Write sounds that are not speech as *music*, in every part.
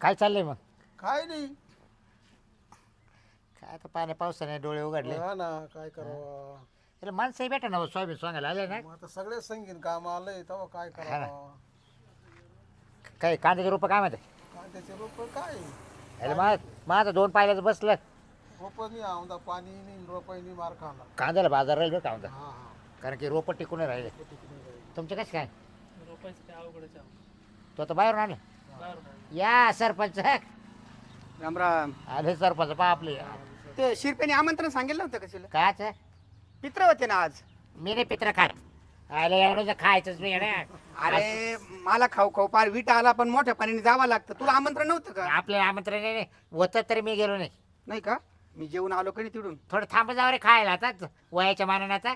काय चाललंय मग? काय नाही. काय आता पाण्या पावसाने डोळे उघडले. हा ना काय करावं? अरे माणसंही भेटा ना सोयाबीन सांगायला आले ना? मग आता सगळे संगीन काम आलंय तेव्हा काय करावं? काय कांद्याचे रोपं काय माहिती काय त्याचे रोप काय? अरे मा माझं दोन पायल्याचं बसलं. रोप नाही आमदा पाणी नाही रोपाई मार खाला कांद्याला बाजार राहील बरं का म्हणता हा हा. कारण की रोपं टिकून नाही राहिले. तुमचे कसं काय? रोपायचं काय अवघडच आहे. तो आता बाहेरून आलं. या सरपंच. राम राम आले सरपंच पा आपले ते शिरपेने आमंत्रण सांगितलं होतं कशाला काच? पित्र होते ना आज. मी नाही पित्र खात. आले एवढं खायचंच नाही ना. अरे मला खाऊ खाऊ पार विटा आला पण मोठ्या पाण्याने जावं लागतं. तुला आमंत्रण नव्हतं का? आपल्या आमंत्रण नाही होतं तरी मी गेलो नाही. नाही का? मी जेवण आलो कधी तिडून थोडं थांब जाऊ रे खायला आता वयाच्या मानाने आता.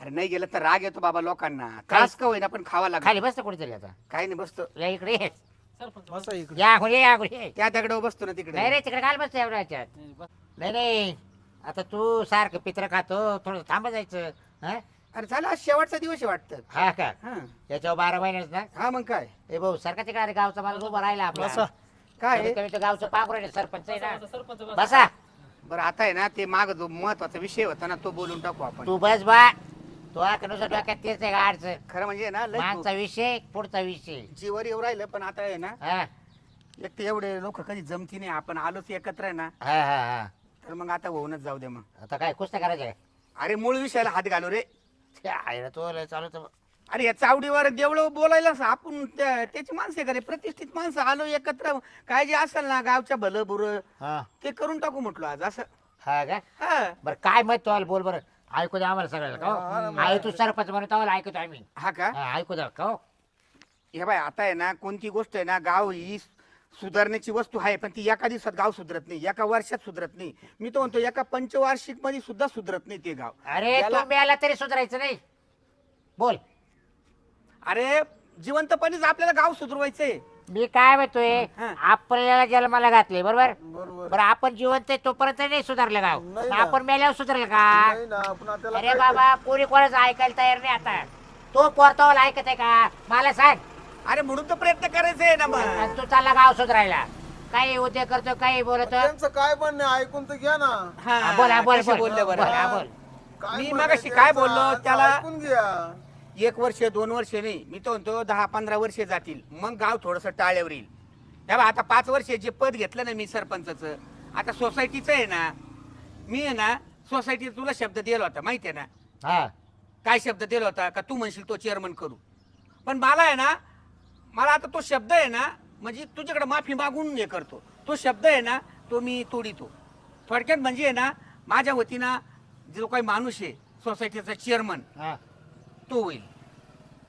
अरे नाही गेलं तर राग येतो बाबा लोकांना. त्रास का होईना पण खावा लागत. खाली बसतं कुठेतरी आता. काही नाही बसतो. या इकडे बसा इकडे. या खुली या खुली त्या दगडावर बसतो ना नाही तिकडे रे तिकडे काल बसतो एवढ्या ह्याच्यात. नाही. नाही. नाही आता तू सारखं पित्र खातो थोडं थांब जायचं हा? अरे झाला आज शेवटचा दिवस आहे वाटतं. हा का? हा. याच्यावर बारा महिन्याच ना? हा मग काय? ए भाऊ सारखा तिकडे अरे गावचा मला उभा राहिला आपला. बसा. काय? कमीत कमी तो गावचं पांघरू आहे सरपंच आहे ना? बसा, सरपंच बसा. बसा. बरं आता आहे ना ते माग जो महत्त्वाचा विषय होता ना तो बोलून टाकू आपण. तू बस बा. तो नुसार डोक्यात तेच आहे का अडचण? खरं म्हणजे ना लय मागचा विषय पुढचा विषय जीवर येऊ राहिलं पण आता आहे ना हा. एक तर एवढे लोक कधी जमती नाही आपण आलोच एकत्र आहे ना. हा हा हा. तर मग आता होऊनच जाऊ दे मग. आता काय कुस्त्या करायचं काय? अरे मूळ विषयाला हात घालू रे. ते आहे ना तो लय चालू तर अरे या चावडीवर देवळं बोलायला आपण त्या- त्याची माणसं करे प्रतिष्ठित माणसं आलो एकत्र काय जे असेल ना गावच्या भलं बुरं हा. ते करून टाकू म्हटलं आज असं. हा का? हा. बरं काय मत तो बोल बरं. ऐकू दे आम्हाला सगळ्याला का हो? आहे तू सरपंच म्हणून तो ऐकतो आम्ही. हा का? हा, ऐकू दे का हो? हे बाय आता आहे ना कोणती गोष्ट आहे ना गाव ही सुधारण्याची वस्तू आहे पण ती एका दिवसात गाव सुधरत नाही एका वर्षात सुधरत नाही. मी तो म्हणतो एका पंचवार्षिकमध्ये सुद्धा सुधरत नाही ते गाव. अरे याला- तू मिळाला तरी सुधारायचं नाही. बोल. अरे जिवंतपणेच आपल्याला गाव सुधरवायचंय. मी काय म्हणतोय हा. आपल्याला जन्माला घातले बरोबर? बरोबर. बरं आपण जिवंत आहे तोपर्यंत नाही सुधारलं गाव. नाही मग ना. आपण मेल्यावर सुधारलं का? नाही ना आपण त्याला अरे काय बाबा कोणी कोणाचं ऐकायला तयार नाही आता. तो पोरतावाला ऐकत आहे का? मला सांग. अरे म्हणून तर प्रयत्न करायचे आहे ना मग आणि तू चालला गाव सुधारायला. काही उद्योग करतो काही बोलतो? त्यांचं काय पण नाही ऐकून तर घ्या ना. हा, बोल बोल कसे बोल. बोलले बोल, बरं हा, बोल. काय मी म्हणणं मगाशी त्यांचं काय बोललो त्याला- ऐकून घ्या. एक वर्ष दोन वर्ष नाही. मी तो म्हणतो दहा पंधरा वर्ष जातील. मग गाव थोडस टाळ्यावर येईल. तेव्हा आता पाच वर्ष जे पद घेतलं ना मी सरपंचाचं आता सोसायटीचं आहे ना मी आहे ना सोसायटीत तुला शब्द दिला होता माहिती आहे ना? हा. काय शब्द दिला होता? का तू म्हणशील तो चेअरमन करू. पण मला आहे ना मला आता तो शब्द आहे ना म्हणजे तुझ्याकडे माफी मागून हे करतो. तो शब्द आहे ना तो मी तोडीतो. थोडक्यात म्हणजे आहे ना माझ्या वतीनं जो काही माणूस आहे सोसायटीचा चेअरमन तो होईल.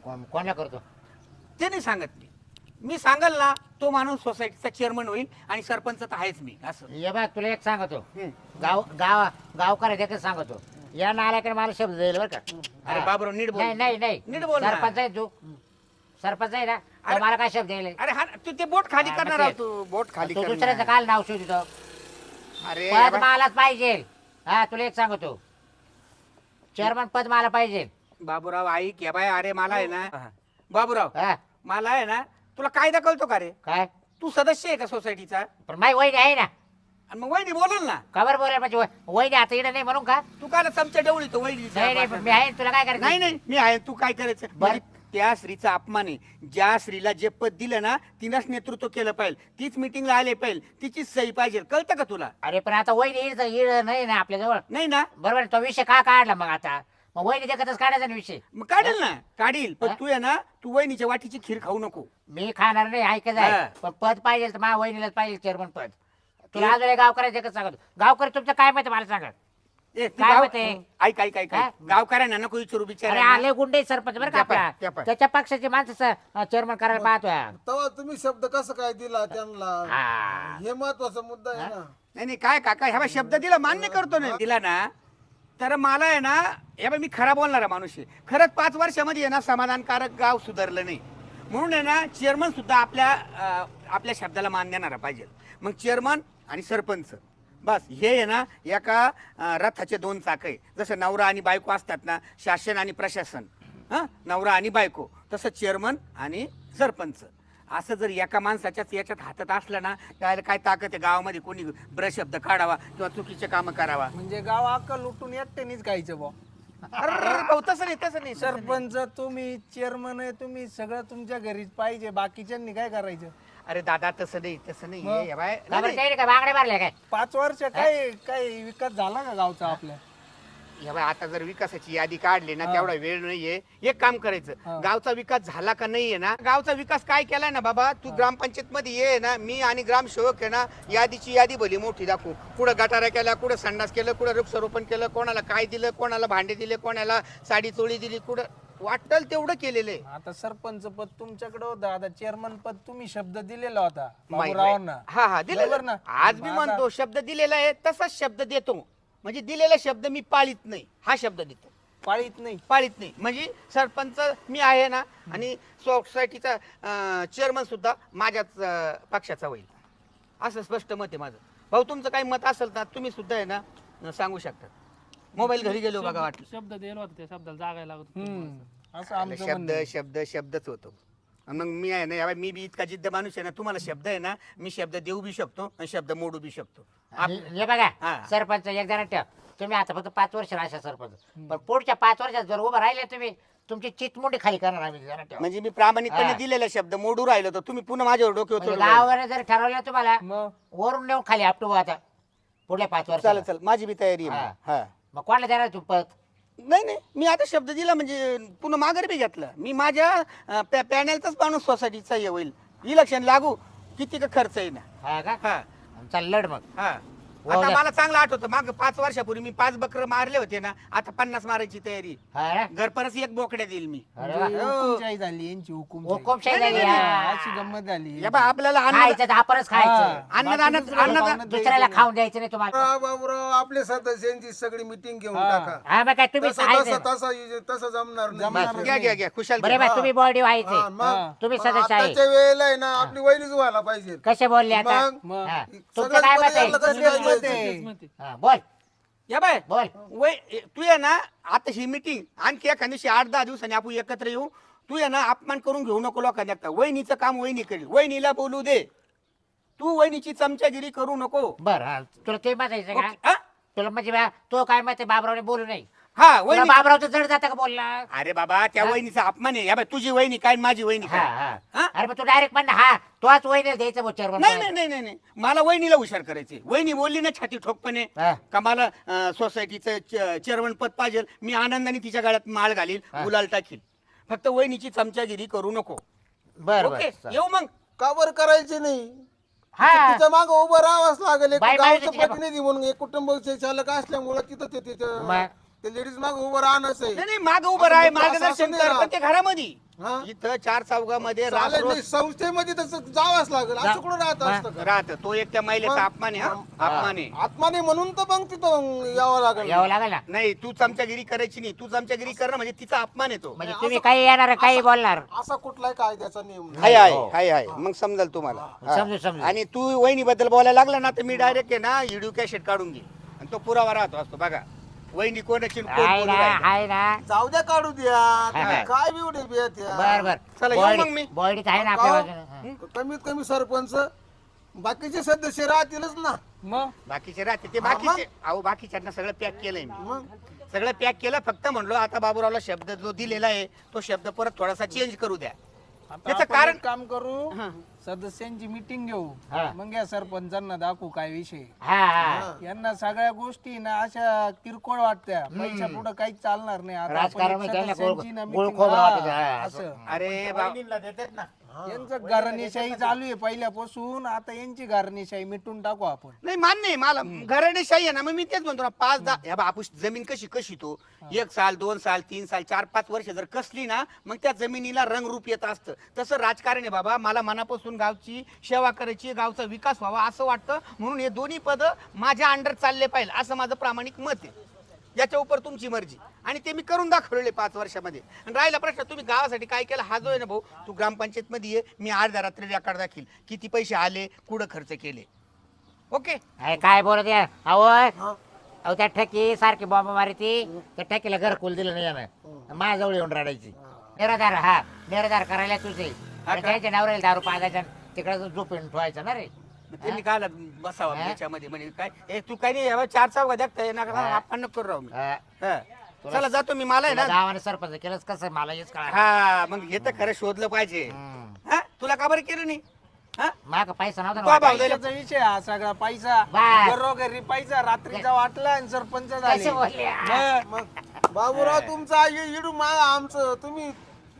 कोण कोणाला करतो? ते नाही सांगत मी मी सांगाल ना तो माणूस सोसायटीचा चेअरमन होईल आणि सरपंच तर आहेच मी असं. ये बघ तुला एक सांगतो. हम्म. गाव गाव गावकर देखील सांगतो. या नाल्याकडे मला शब्द देईल बरं का? अरे हा. बाबराव नीट नाही बोल. नाही नाही नीट बोल ना. सरपंच आहे तू. सरपंच आहे ना? तर अरे- मला काय शब्द येईल? अरे हा तू ते बोट खाली हा, करणार आहोत. तू बोट खाली तू करणार. दुसऱ्याचं काल नाव शोधतो. अरे पद बा- मलाच पाहिजे. हा तुला एक सांगतो. चेअरमन पद मला पाहिजे. बाबूराव ऐक या बाय अरे मला आहे ना बाबूराव हा. मला आहे ना तुला कायदा कळतो का रे? काय? तू सदस्य आहे का सोसायटीचा पण माही वहिनी आहे ना. आणि मग वहिनी बोलल ना. खबर बोलायला म्हणजे वह- वहिनी आता इकडे नाही म्हणून का? तू काय चमच्या डवळी तो वहिनी नाही नाही पण मी आहे तुला काय करायचं? नाही नाही मी आहे तू काय करायचं? बरं. म्हणजे त्या स्त्रीचा अपमान आहे. ज्या स्त्रीला जे पद दिलं ना तिनंच नेतृत्व केलं पाहिजे. तीच मिटिंगला आले पाहिजे. तिचीच सही पाहिजे. कळतं का तुला? अरे पण आता वहिनी इड इड नाही ना आपल्या जवळ नाही ना. बरोबर तो विषय का काढला मग आता? मग वहिनी देखतच काढायचा ना विषय. मग काढील ना. काढील. पण? तू आहे ना तू वहिनीच्या वाटीची खीर खाऊ नको. मी खाणार नाही ऐकत हा. आहे पण पद पाहिजे तर माझ्या वहिनीलाच पाहिजे चेअरमन पद. तुला अजून एक गावकऱ्याचं एकच सांगतो. गावकरी तुमचं काय माहिती मला सांगा. ए, ती काय गाव- मत आहे? ऐक ऐक ऐक. हा? गावकऱ्यांना नको विचारू अरे बिचारा आले गुंडे सरपंच बरं का त्या पाय, त्या आपला पाय. त्याच्या पक्षाची माणसं चेअरमन करायला पाहतोय. तेव्हा तुम्ही शब्द कसं काय दिला त्यांना? हा. हे महत्त्वाचा मुद्दा आहे ना. नाही नाही काय काका ह्या शब्द दिला मान्य करतो ना. दिला ना. तर मला आहे ना हे बा मी खरा बोलणारा माणूस आहे. खरंच पाच वर्षामध्ये आहे ना समाधानकारक गाव सुधारलं नाही. म्हणून आहे ना चेअरमन सुद्धा आपल्या अं, आपल्या शब्दाला मान देणारा पाहिजे. मग चेअरमन आणि सरपंच बस हे आहे ना एका अं, रथाचे दोन चाक आहे. जसं नवरा आणि बायको असतात ना शासन आणि प्रशासन. हां? नवरा आणि बायको. तसं चेअरमन आणि सरपंच. असं जर एका माणसाच्याच याच्यात हातात असलं ना त्याला काय ताकद आहे? गावामध्ये कोणी ब्रशब्द काढावा किंवा चुकीचे कामं करावा? म्हणजे गाव अक्का लुटून एकट्यानेच खायचं बा अरे भाऊ तसं नाही तसं नाही सर सरपंच तुम्ही चेअरमन आहे तुम्ही सगळं तुमच्या घरीच पाहिजे बाकीच्यांनी काय करायचं? अरे दादा तसं नाही तसं नाही? हे बाय. काही नाही का काय? पाच वर्ष काय काय विकास झाला का गावचा आपल्या? हे आता जर विकासाची यादी काढली ना तेवढा वेळ नाहीये. एक काम करायचं. गावचा विकास झाला का नाहीये ना? गावचा विकास काय केलाय ना बाबा? तू ग्रामपंचायत मध्ये ये ना मी आणि ग्रामसेवक आहे ना यादीची यादी भली मोठी दाखवू. कुठं गटारा केला कुठं संडास केलं कुठं वृक्षारोपण केलं कोणाला काय दिलं कोणाला भांडे दिले कोणाला साडी चोळी दिली कुठं? वाटल तेवढं केलेलं आहे. आता सरपंच पद तुमच्याकडे होतं आता चेअरमन पद तुम्ही शब्द दिलेला होता माहित- बाबूरावांना. हा हा दिलेलं. बरोबर ना? आज मी मग आता- म्हणतो शब्द दिलेला आहे तसाच शब्द देतो. म्हणजे दिलेला शब्द मी पाळीत नाही. हा शब्द देतो. पाळीत नाही. पाळीत नाही. म्हणजे सरपंच मी आहे ना आणि सोसायटीचा चेअरमन सुद्धा माझ्याच अं, पक्षाचा होईल. असं स्पष्ट मत आहे माझं. भाऊ तुमचं काही मत असेल तर तुम्ही सुद्धा आहे ना सांगू शकता. मोबाईल घरी गेलो बघा वाटलं शब्द दिला होता त्या शब्दाला जागायला लागत होतं. असं आमचं शब्द म्हणणं आहे. शब्द शब्दच होतो. मग मी आहे ना मी बी इतका जिद्द माणूस आहे ना तुम्हाला शब्द आहे ना मी शब्द देऊ बी शकतो आणि शब्द मोडू बी शकतो आप- हे हे बघा हा. सरपंच एक जण ठेव तुम्ही आता फक्त पाच वर्ष राहा सरपंच पण पुढच्या पाच वर्षात जर उभं राहिले तुम्ही तुमची चितमुंडी खाली करणार आम्ही जरा ठेवा. म्हणजे मी प्रामाणिकपणे हा. दिलेला शब्द मोडू राहिलो तर तुम्ही पुन्हा माझ्यावर डोक्यावर म्हणजे चढून राहिले. गावाने जर ठरवलं तुम्हाला मग वरून नेऊन खाली आपटू आता पुढल्या पाच वर्ष चालेल चालेल माझी बी तयारी आहे हा. मग. हा मग कोणाला देणार तू पत नाही नाही. मी आता शब्द दिला म्हणजे पुन्हा माघार बी घेतला. मी माझ्या पॅनलचाच माणूस सोसायटीचा होईल. इलेक्शन लागू किती का खर्च आहे ना हा का? हा. चल लढ मग. हो. आता. मला चांगलं आठवतं. माग पाच वर्षापूर्वी मी पाच बकर मारले होते ना आता पन्नास मारायची तयारी. हा? ना? घर परत एक बोकड्या देईल मी. हुकुमशाही झाली यांची हुकुमशाही. हा. अशी गंमत झाली. बा आपल्याला अन्न खायचं तर आपणच खायचं. हा. अन्नदान बाकी दुसऱ्याला अन्नदान दुसऱ्याला खाऊन द्यायचं नाही तुम्हाला. बाबूराव आपल्या सदस्यांची सगळी मिटिंग घेऊन हा. टाका. हा मग काय तुम्ही तसं खायचं. तसं तसं तसं जमणार जमणार नाही. घ्या घ्या घ्या. खुशाल बरे घ्या. बा तुम्ही बॉडी हा, व्हायचे मग तुम्ही पण सदस्य आहे. आताच्या वेळेला आहे ना आपली वहिनीच व्हायला पाहिजे. कसे बोलले आता? मग मग हा. सगळ्यात तुमचं काय मत पहिले आहे. तेच म्हणते. हा, बोल. या बाय. बोल. वय तू आहे ना आता ही मिटिंग आणखी एखाद्या दिवशी आठ दहा दिवसांनी आपण एकत्र येऊ. तू आहे ना अपमान करून घेऊ नको लोकांना वहिनीचं काम वहिनी करेल. वहिनीला बोलू दे. तू वहिनीची चमचागिरी करू नको. बर हा. तुला ते म्हणायचं का? ओके, हा? तुला म्हणजे बा- तो काय आहे बाबरावने बोलू नाही. हा तुला वहिनी. बाबरावचं जड जातं का बोलला? अरे बाबा त्या हा? वहिनीचा अपमान आहे. या तुझी वहिनी काय आणि माझी वहिनी हा काय? हा. हा? अरे मग तू डायरेक्ट म्हण हा तोच वहिनीला द्यायचं बोचर नाही नाही नाही नाही नाही. मला वहिनीला हुशार करायचे वहिनी बोलली ना छाती ठोकपणे हा. का मला अं, सोसायटीचं चेअरमन पद पाहिजे मी आनंदाने तिच्या गाड्यात माळ घालील हा. गुलाल टाकील फक्त वहिनीची चमचागिरी करू नको. बर ओके बर येऊ मग. का बरं करायची नाही? हा. तिच्यामागे उभं राहावंच लागेल. एक बाई- बाई गावचं तिच्या- प्रतिनिधी म्हणून एक कुटुंबाचे चालक असल्यामुळे तिथं ते तिथं मग? ते लेडीज मागे उभं राहणंच नाही आहे. नाही माग उभं राह असं- असं मार्गदर्शन नाही कर राहत. पण ते घरामध्ये. हा? इथं चार चौघामध्ये चालेल नाही संस्थेमध्ये तसं जावंच लागेल. असं कुठं राहत असतं का? राहत. तो एक त्या महिलेचा मग? अपमान आहे हा. अपमान. आहे आत्माने म्हणून तर मग तिथं यावं लागेल. यावं लागेल ना? नाही तू चमचागिरी करायची नाही. तू चमचागिरी करणं म्हणजे तिचा अपमान येतो म्हणजे तुम्ही काही येणार काही बोलणार? असा कुठलाही कायद्याचा नियम नाही. हाय हाय हो. हाय हाय. मग समजाल तुम्हाला. हा. समजू समजू. आणि तू वहिनी बद्दल बोलायला लागला ना तर मी डायरेक्ट आहे ना व्हिडिओ कॅसेट काढून घे. आणि तो पुरावा राहतो असतो बघा. वहिनी कोणाची आणि कोण आहे बोलू ना राहिलं. आहे ना. जाऊ द्या काढू द्या. हा. काय बिवडे बियात या? बर बर. चला, येऊ मग मी. बॉडीत आहे ना आपल्या गाव- बाजूने हा. कमीत कमी सरपंच. बाकीचे सदस्य राहतीलच ना. मग? बाकीचे राहते ते हा, बाकीचे अहो बाकीच्यांना सगळं पॅक केलंय मी. मग? सगळं पॅक केलं फक्त म्हणलो आता बाबूरावला शब्द जो दिलेला आहे तो शब्द परत थोडासा चेंज करू द्या. आता त्याचं आपण कारण- एक काम करू. हा. सदस्यांची मिटिंग घेऊ. हा. मग या सरपंचांना दाखवू काय विषय. हा हा. यांना सगळ्या गोष्टी ना अशा किरकोळ वाटत्या. पैशा पुढे काहीच चालणार नाही. आता आपण राजकारण एक म्हणजे त्यांना गोळ- सदस्यांची ना गोळ meeting- खोबरं हा, वाटायचं, असं. अरे बा- यांचं घराणेशाही चालू आहे पहिल्यापासून. आता यांची घराणेशाही मिटून टाकू आपण. नाही मान्य आहे मला. घराणेशाही आहे ना मग मी तेच म्हणतो ना पाच दहा या बा आपण जमीन कशी कशी तो? एक साल दोन साल तीन साल चार पाच वर्ष जर कसली ना मग त्या जमिनीला रंगरूप येत असतं. तसं राजकारण आहे बाबा. मला मनापासून गावची सेवा करायची गावचा विकास व्हावा असं वाटतं. म्हणून हे दोन्ही पद माझ्या अंडर चालले पाहिजे असं माझं प्रामाणिक मत आहे. याच्या उपर तुमची मर्जी. आणि ते मी करून दाखवलेले पाच वर्षामध्ये. आणि राहिला प्रश्न तुम्ही गावासाठी काय केलं? हा जो आहे ना भाऊ तू ग्रामपंचायत मध्ये ये मी अर्ध्या रात्री रेकॉर्ड दाखील. किती पैसे आले कुठं खर्च केले? ओके? अरे काय बोलत आहे? अहो अहो त्या ठकी सारखी बॉम्ब मारती त्या ठकीला घरकुल दिलं नाही यानं. माझ्याजवळ येऊन रडायची. निराधार हा निराधार करायला तुझे. हा का? त्याच्या नवऱ्याला दारू पाजायचा तिकडे झोपून ठेवायचं ना रे. त्यांनी काय बसावा हा? त्याच्यामध्ये म्हणजे काय? ए तू काय नाही हे चार चौघा देखता नका हा. आपण नको करू राहू मी. हा. हा. चला जातो मी मला आहे तुला ना. गावाने सरपंच केलंच कसं मला हेच कळा हा मग हे तर खरं शोधलं पाहिजे. हा? तुला का बरं केलं नाही? हा? माग पैसा नव्हता तो भाऊ ना द्यायला- पैशाचा विषय हा सगळा पैसा. घरोघरी पैसा रात्रीचा वाटला आणि सरपंच झाले. कसे बोलले? मग मग. बाबूराव तुमचं आई इडू माय आमचं. तुम्ही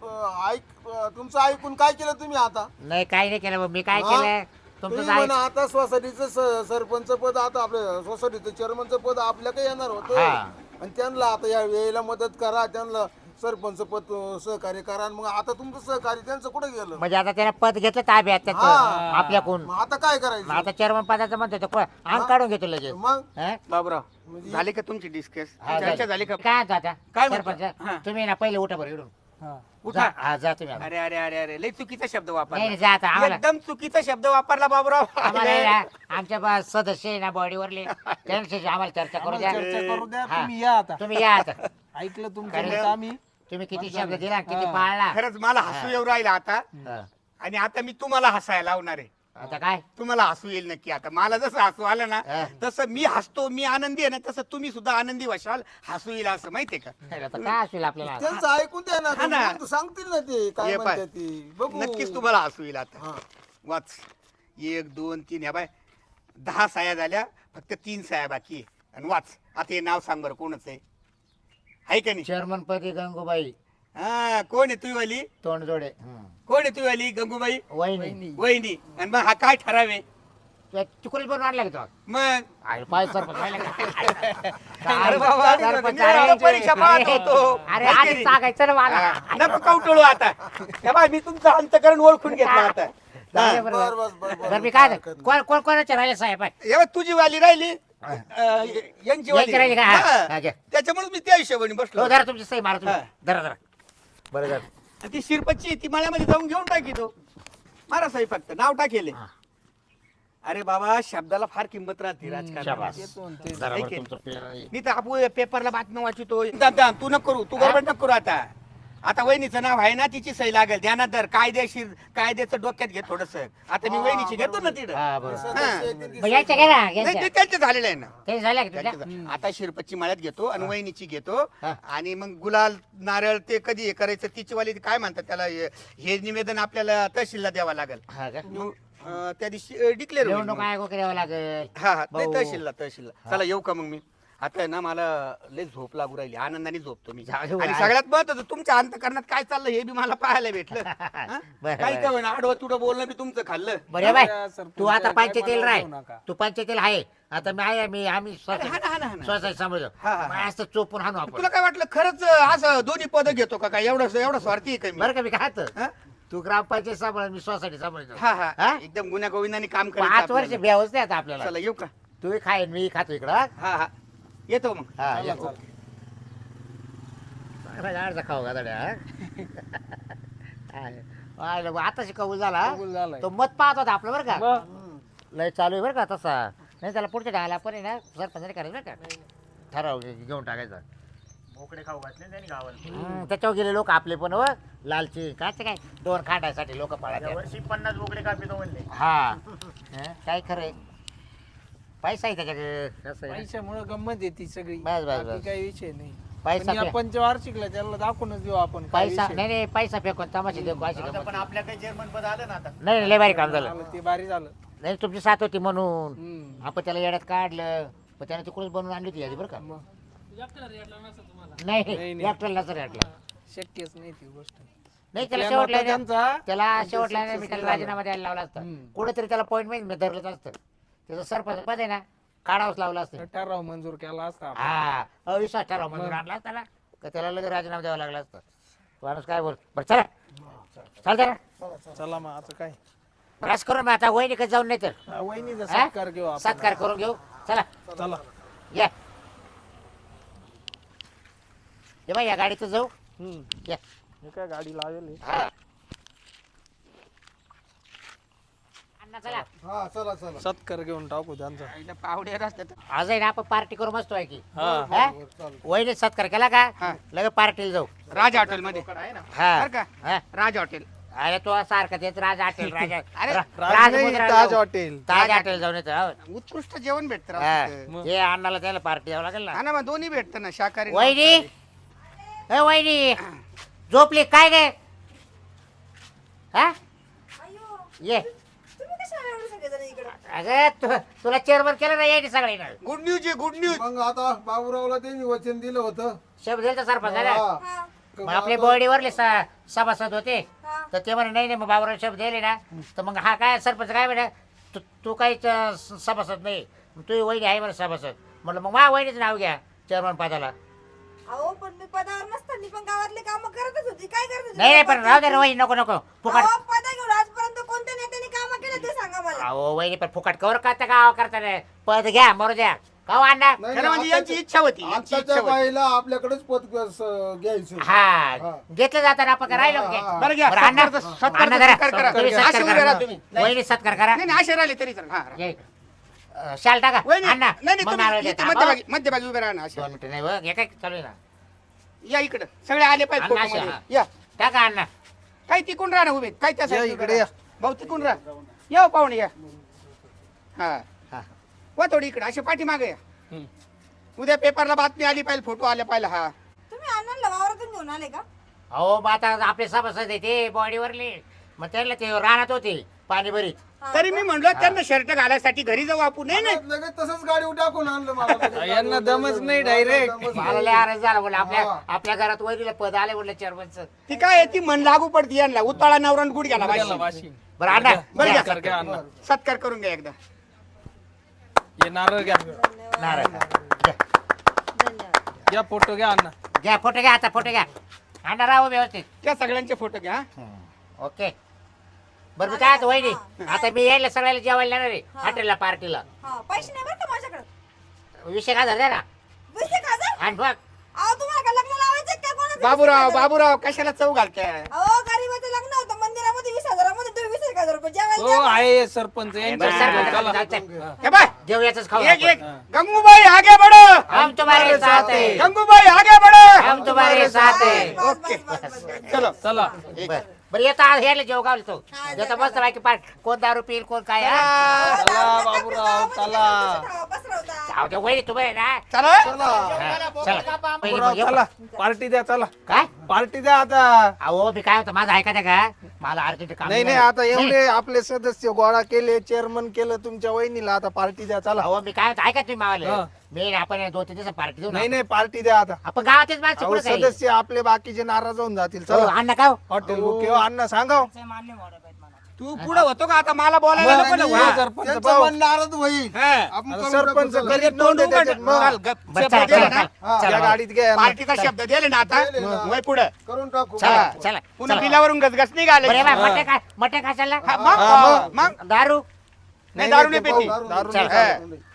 अं, ऐक अं, तुमचं ऐकून काय केलं तुम्ही आता? नाही काही नाही केलं मी काय हा? केलं? तुमचं तुम्ही जाय- म्हणा आता सोसायटीचं स- सरपंच पद आता आपलं सोसायटीचं चेअरमनचं पद आपल्याकडे येणार होतं. हा. आणि त्यांना आता या वेळेला मदत करा त्यांना सरपंच पद सहकार्य करा आणि मग आता तुमचं सहकार्य त्यांचं कुठे गेलं? म्हणजे आता त्याने पद घेतलं ताब्यात त्याचं हा. आपल्याकडून. मग आता काय मग करायचं? आता चेअरमन पदाचं म्हणतो तो को- अंग काढून घेतो लगेच. मग? हा? बाबूराव झाली का तुमची डिस्कस हा, चर्चा झाली. का? काय म्हणतो? आता काय म्हणतो? सरपंच हा. तुम्ही ना पहिले उठा बरं उठा जा- हा जा तुम्ही आता. अरे अरे अरे अरे लय चुकीचा शब्द नाही नाही, वापरला जा आता आम्हाला. एकदम चुकीचा शब्द वापरला बाबूराव. आम्हाला आमच्या बा- सदस्य आहे ना बॉडीवरले. त्यांच्याशी आम्हाला चर्चा करू आम्हाला द्या चर्चा करू द्या. हा. तुम्ही या आता. तुम्ही या आता. ऐकलं तुमचं मत आम्ही. तुम्ही किती शब्द दिला किती पाळला. खरंच मला हसू येऊ राहिला आता. हा. आणि आता मी तुम्हाला हसायला लावणार आहे. आता काय? तुम्हाला हसू येईल नक्की. आता मला जसं हसू आलं ना हा. तसं मी हसतो मी आनंदी आहे ना तसं तुम्ही सुद्धा आनंदी व्हाल हसू येईल असं माहितीये का? आता काय असेल आपल्याला? त्यांचं ऐकून द्या ना हा ना. तुम्ही सांगतील ना ते काय ये पाय. म्हणतात ते. बघू. नक्कीच तुम्हाला हसू येईल आता. हा. वाच. एक दोन तीन ह्या बाय. दहा साया झाल्या फक्त तीन साया बाकी आहे. आणि वाच. आता हे नाव सांग बरं कोणच आहे? आहे का नाही? चेअरमन पदी गंगूबाई. हा कोण आहे तुझी वाली? तोंडजोडे. हम्म. कोण आहे तुझी वाली गंगूबाई? वहिनी. वहिनी. आणि मग हा काय ठरावे? तुला चिकुली बनवून आणला का तो? मग? अरे पाय सरपंच पाहिलं का? अरे बाबा, सरपंच अरे. परीक्षा पाहत होतो. अरे आधी सांगायचं ना मला. हा, नको कौटळू आता. हे मी तुमचं अंतकरण ओळखून घेतलं आता. हा. बरं, बर बरं. बर मी काय कोण कोण कोणाचे राहिले साहेब? हे बघ, तुझी वाली राहिली. अं, यांची वाली. यांची राहिली का? हा, हा. हा, घ्या. त्याच्यामुळे मी त्या हिशोबाने बसलो हो धरा तुमची सही मारा तुम्ही. हा. धरा धरा. बरं ती शिरपतची ती मळ्यामध्ये जाऊन घेऊन टाकी तो. मारा साहेब फक्त नाव टाकेले. हा. अरे बाबा शब्दाला फार किंमत राहते शाबास. बरं पे- मी तर आपण पेपरला बातम्या वाचितो तू नको करू तू गडबड नको करू आता. आता वहिनीचं नाव आहे ना तिची सही लागेल. ध्यानात धर कायदेशीर कायद्याचं डोक्यात घे थोडस. आता मी वहिनीची घेतो ना तिथं. हा की ना नाही त्यांचं झालेलं आहे ना. ते का तुझ्या आता शिरपतची मळ्यात घेतो आणि वहिनीची घेतो. हा. आणि मग गुलाल नारळ ते कधी हे करायचं तिची वाली काय म्हणतात त्याला? हे हे निवेदन आपल्याला तहसीलला द्यावं लागेल. हा का? मग, अं, त्या दिवशी डिक्लेअर निवडणूक आयोग करावं लागेल. हा हा. नाही भाऊ. तहसीलला तहसीलला. चला येऊ का मग मी? आता आहे ना मला लय झोप लागू राहिली आनंदाने झोपतो मी आणि. सगळ्यात महत्वाचं तुमच्या अंतकरणात काय चाललं हे बी मला पाहायला भेटलं *laughs* हा? बरं, काही बरं. काय होईना आडवं तुडं बोलणं बी तुमचं खाल्लं बरं बाय तू आता काय पंचायतीला मनावर राह घेऊ नका. तू पंचायतीला आहे आता मी आहे मी आम्ही हा ना, हा ना, हा ना. स्वतः हा, हा. मग असं चोपून हाणू आपण तुला काय वाटलं खरंच असं दोन्ही पद घेतो का काय एवढं एवढं स्वार्थी आहे का मी बरं का मी काय होतं? हा? तू ग्रामपंचायत सांभाळ मी सोसायटी सांभाळतो हा हा हा? एकदम गुन्ह्या गोविंदाने काम करायचं पाच वर्ष आपल्याला. नाही आता आपल्याला चला येऊ का तू खाईन मी खातो इकडं? हा हा येतो मग. हा या. अर्धा खाऊ *laughs* आता कबूल झाला. तो मत पाहत होता आपलं बरं का? लय चालू आहे बरं का तसा. नाही त्याला पुढच्या डायला पण आहे ना सरपंचाने करायचं बरं का? ठराव घेऊन टाकायचा. बोकडे खाऊ घातले त्यांनी गावाला. त्याच्यावर गेले लोक आपले पण व लालची काय ते काय दोन खांडासाठी लोक पळायचे वर्षी पन्नास बोकडे कापितो म्हणले. हा. *laughs* हं, काय खरंय पैसा आहे त्याच्याकडे कसं आहे? पैशामुळे गंमत येते सगळी बस, बस, बाकी बस. काही विषय नाही पैसा पण या फे- पंचवार्षिकला त्याला दाखवूनच देऊ आपण काय पैसा विषय. नाही नाही पैसा फेकून तमाशे देऊ अशी गंमत. पण आपल्या काही चेअरमन पद आलं ना आता नाही नाही, लय भारी काम झालं झालं ते भारी झालं नाही तुमची साथ होती म्हणून हम्म. आपण त्याला येड्यात काढलं पण त्याने तिकडून बनवून आणली होती यादी बरं का मग नाही नाही, नाही. एकट्याला नसं रेटला शक्यच नाही ती गोष्ट नाही त्याला शेवटला त्यांचा त्याला शेवटला मी successful त्याला. राजीनामा द्यायला लावला असता हम्म. कुठेतरी त्याला पॉईंट मी धरलंच असतं त्याचं सरपंच पद आहे ना काढावंच लावलं असतं. ठराव मंजूर केला असता. हा अविश्वास ठराव मंजूर आणला असता ना का त्याला लगेच राजीनामा द्यावा लागला असतं. माणूस काय बोल बरं चला. चालतंय ना चला मग आता काय? रस करून मग आता वहिनी कसं जाऊन नाही तर. वहिनीचा हा? सत्कार घेऊ आपण. सत्कार करून घेऊ. चला. चला. या. ये बाई या गाडीचं जाऊ. हम्म. या. हे काय गाडी लावेल? हा. हा चला चला. सत्कार घेऊन टाकू त्यांचा. आईला रस्त्यात आज आहे ना आपण पार्टी करू मस्त आहे की हा? हा? वहिनी सत्कार केला का? हा. लगेच पार्टीला जाऊ. राज हॉटेल मध्ये आहे ना हा. बरं का? हा. राज हॉटेल. अरे तो सारखा तेच राज हॉटेल *laughs* राजा अरे, रा- राज नाही, राजमुद्रा ताज जाऊ. हॉटेल. ताज हॉटेल जाऊन येतो हो. उत्कृष्ट जेवण भेटतं राव हा. तिथं. हे अण्णाला त्याला पार्टी द्यावं लागेल ना. हा ना मग दोन्ही भेटतं ना शाकाहारी वहिनी. ए वहिनी झोपली काय गे? हा? ये. सगळेजण इकडे. अगं तु- तुला चेअरमन केलं ना यायची सगळे गुड न्यूज आहे गुड न्यूज मग आता बाबूरावला त्यांनी वचन दिलं होतं. शब्द दिलता सरपंच झाला. हा. हा. मग आपले बॉडीवरले स- सभासद होते. हा. तर ते म्हणे नाही नाही मग बाबूराव शब्द दिले ना. तर मग हा काय सरपंच काय म्हणे तू तू काहीच अं, स- सभासद नाही. तू वहिनी आहे म्हणे सभासद. म्हटलं मग मा वहिनीचं नाव घ्या चेअरमन पदाला. अहो पण मी पदावर नसताना पण गावातले काम करतच होती. काय करत होती? नाही नाही, पण राहू दे रे वहिनी नको नको. फुकट. अहो, ते सांगा मला. अहो वहिनी पण फुकट कवर करता गाव करता पद घ्या मरू द्या. का हो, अण्णा? नाही, खरं म्हणजे यांची इच्छा होती यांची इच्छा आताच्या होती. बाईला आपल्याकडेच पद स- घ्यायचं. हा घेतलं जातं ना आपण का राहिलो हा. बरं घ्या बरं, अण्णा सत्कार अण्णा जरा. करा. तुम्ही असे सत्कार उभे करा. राहा तुम्ही. नाही. वहिनी सत्कार करा. नाही, नाही, असे राहिले तरी चालेल. हा ये. अं, शाल टाका. वहिनी, अण्णा नाही नाही मग तुम्ही नारळ इथे देता. मध्यभागी मध्यभागी उभे राहा ना असे दोन मिनिटं नाही बघ हे काय चालू आहे ना. या इकडे. सगळे आले पाहिजे अण्णा. या. टाका अण्णा. काही तिकून राहा ना उभे काही त्या या side ला इकडे उभे या. राहा. भाऊ तिकून राहा. या हो पाहुणे या. हा. हा. वा थोडी इकडे असे पाठीमागे या. उद्या पेपरला बातमी आली पाहिजे फोटो आले पाहिजे हा. तुम्ही आनंदला वावरातून घेऊन आले का? अहो मग आता आपले सभासद आहे ते बॉडीवरले. मग त्यांना ते राहणार होते पाणी भरीत तरी? मी म्हणलो त्यांना शर्ट घालायसाठी घरी जाऊ आपण नाही नाही लगेच तसंच गाडी टाकून आणलं मला लगेच. यांना दमच नाही direct. दमच मला नाही. लय आरस झाला बोला आपल्या हा. आपल्या घरात वहिनीला पद आले बोलले चेअरमनचं ती काय आहे, ती मन लागू पडती यांना उताळा नवरा गुड गेला वाशी. बरं बरं घ्या. सत्कार करून घ्या एकदा ये नारळ घ्या नारळ घ्या. धन्यवाद घ्या फोटो घ्या अण्णा घ्या फोटो घ्या आता फोटो घ्या अण्णा राहू व्यवस्थित त्या सगळ्यांचे फोटो घ्या. ओके बरं मी काय आता वहिनी? आता मी यायला सगळ्याला जेवायला येणार आहे हॉटेलला पार्टीला. हा पैसे नाही बरं का माझ्याकडे? विषय काय झाला ना आणि बघ. अहो तुम्हाला का लग्न लावायचं का? कोणाचं बाबूराव? बाबूराव कशाला चव घालताय अहो गरीबाचं लग्न होतं मंदिरामध्ये वीस हजारामध्ये तुम्ही वीस एक हजार रुपये जेवायला हो. आहे सरपंच बरं, चला. हे बाय खाऊ एक एक. आपण. गंगूबाई आगे बढ़ो. हम तुम्हारे साथ हैं गंगूबाई आगे बढ़ो. हम तुम्हारे साथ हैं बस, ओके. बस, बस, बस, बस. चलो. चला. बर. बरं येतो आज ह्याला जेव गावल तो. हा, येतो मस्त बाकी पाठ. कोण दारू पिईल कोण काय हा? चला, बाबूराव, चला. जाऊ दे वहिनी तुम्ही ना? चला. हा, चला पहिली मग येऊ. चला पार्टी द्या चला. काय? पार्टी द्या आता. अहो मी काय होतं माझं ऐका का? मला अर्जंट काम नाही नाही आता एवढे आपले सदस्य गोळा केले चेअरमन केलं तुमच्या वहिनीला आता पार्टी द्या चला. अहो मी काय ऐका तुम्ही मावाले. हा. मी आपण दोन तीन दिवस पार्टी देऊ ना. नाही नाही पार्टी द्या आता. आपण गावातच माणसं अहो कुठं काही? सदस्य आपले बाकीचे नाराज होऊन जातील हो, चला अण्णा का हो? हॉटेल बुक किंवा अण्णा सांगा तू पुढे होतो का आता मला बोलायला नको ना त्यांचं नाराज होईल हा. आपण सरपंच चला. गरीब तोंड नव्हते उघड. त्याच्यात. चाल, गप. बरं, शब्द चला, दिला चला, ना? हा. त्या चला. गाडीत घ्या पार्टीचा शब्द दिले ना आता दिले ना. वय पुढे करून टाकू चला चला पुन्हा चला. बिलावरून गसगस. बरं बा, मटे काय मटे काय चालला हा, मग हा, मग दारू नाही दारू नाही पेती दारू- दारू चला. नाही हा.